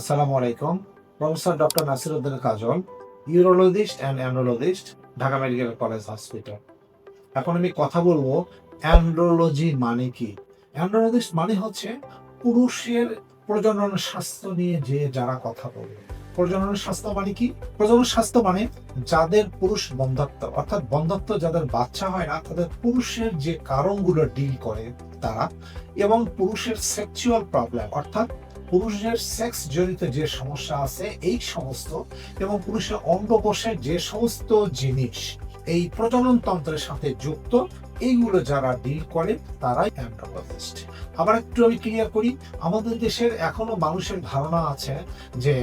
আসসালামু আলাইকুম। Professor doctor Nasiruddin Kajal, urologist and andrologist, Dhaka medical college hospital. এখন আমি কথা বলব অ্যান্ড্রোলজি মানে কি? অ্যান্ড্রোলজিস্ট মানে হচ্ছে পুরুষের প্রজনন স্বাস্থ্য নিয়ে যে যারা কথা বলবে প্রজনন স্বাস্থ্য মানে কি? প্রজনন স্বাস্থ্য মানে যাদের পুরুষ বন্ধাত্ম অর্থাৎ বন্ধাত্ম যাদের বাচ্চা হয় না, তাদের পুরুষের যে কারণগুলো ডিল করে তারা এবং পুরুষের সেক্সুয়াল প্রবলেম অর্থাৎ পুরুষের সেক্স জনিত যে সমস্যা আছে, এই সমস্ত এবং পুরুষের অঙ্গকোষের যে সমস্ত জিনিস এই প্রজনন তন্ত্রের সাথে যুক্ত, এইগুলো যারা ডিল করে, তারাই অ্যান্ড্রোলজিস্ট আবার একটু আমি ক্লিয়ার করি, আমাদের দেশের এখনও মানুষের ধারণা আছে যে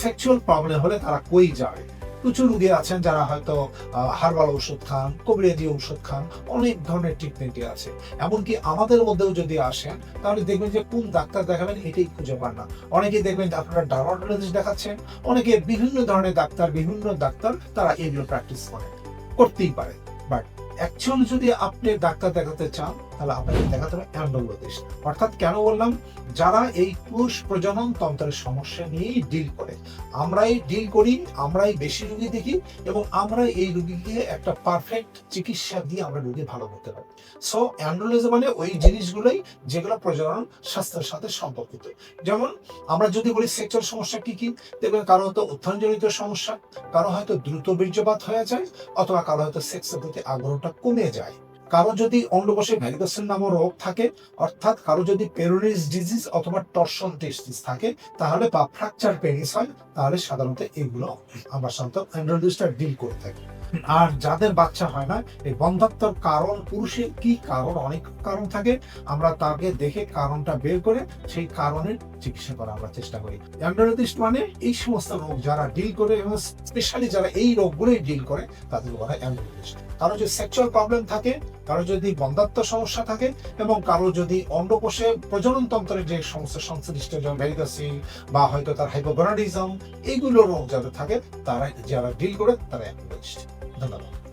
সেক্সুয়াল প্রবলেম হলে তারা কই যাবে প্রচুর রুগী আছেন যারা হয়তো হার্বাল ওষুধ খান কবিরাজি ওষুধ খান, অনেক ধরনের ট্রিটমেন্টই আছে। এমনকি আমাদের মধ্যেও যদি আসেন, তাহলে দেখবেন যে কোন ডাক্তার দেখাবেন এটাই খুঁজে পান না। অনেকেই দেখবেন আপনারা ডার্মাটোলজিস্ট দেখাচ্ছেন, অনেকে বিভিন্ন ধরনের ডাক্তার, বিভিন্ন ডাক্তার তারা এগুলো প্র্যাকটিস করেন। করতেই পারে বাট অ্যাকচুয়ালি যদি আপনি ডাক্তার দেখাতে চান তাহলে আপনাকে দেখাতে হবে অ্যান্ডোলজিস্ট অর্থাৎ কেন বললাম? যারা এই পুরুষ প্রজনন তন্ত্রের সমস্যা নিয়েই ডিল করে। আমরাই ডিল করি, আমরাই বেশি রুগী দেখি এবং আমরা এই রুগীকে একটা পারফেক্ট চিকিৎসা দিয়ে আমরা রুগী ভালো করতে পারি। সো অ্যান্ড্রোলজি মানে ওই জিনিসগুলোই যেগুলো প্রজনন স্বাস্থ্যের সাথে সম্পর্কিত। যেমন আমরা যদি বলি সেক্সুয়াল সমস্যা কি কি? দেখবেন কারও হয়তো উত্থানজনিত সমস্যা, কারও হয়তো দ্রুত বীর্যপাত হয়ে যায়, অথবা কারও হয়তো সেক্সের প্রতি আগ্রহটা কমে যায়। কারও যদি অন্ডকোষে ভ্যালিডেশন নামক রোগ থাকে, অর্থাৎ কারও যদি পেরোনিস ডিজিজ অথবা টর্সন টেস্টিস থাকে, তাহলে বা ফ্র্যাকচার পেনিস হয়, তাহলে সাধারণত এগুলো আমরা সাধারণত অ্যান্ড্রোলজিস্টরা ডিল করে থাকি। আর যাদের বাচ্চা হয় না, এই বন্ধাত্মর কারণ, পুরুষের কি কারণ, অনেক কারণ থাকে। আমরা তাকে দেখে কারণটা বের করে সেই কারণের চিকিৎসা করার আমরা চেষ্টা করি। অ্যান্ড্রোলজিস্ট মানে এই সমস্ত রোগ যারা ডিল করে এবং স্পেশালি যারা এই রোগগুলোই ডিল করে, তাদের বলা হয় অ্যান্ড্রোলজিস্ট। কারও যদি সেক্সুয়াল প্রবলেম থাকে, কারও যদি বন্ধাত্ম সমস্যা থাকে এবং কারও যদি অন্ডকোষে প্রজনন তন্ত্রের যে সমস্যা সংশ্লিষ্ট যেমন ভ্যালিগাসি বা হয়তো তার হাইপোগোনাডিজম এইগুলো রোগ যাদের থাকে, তারা যারা ডিল করে, তারা অ্যান্ড্রোলজিস্ট। ধন্যবাদ।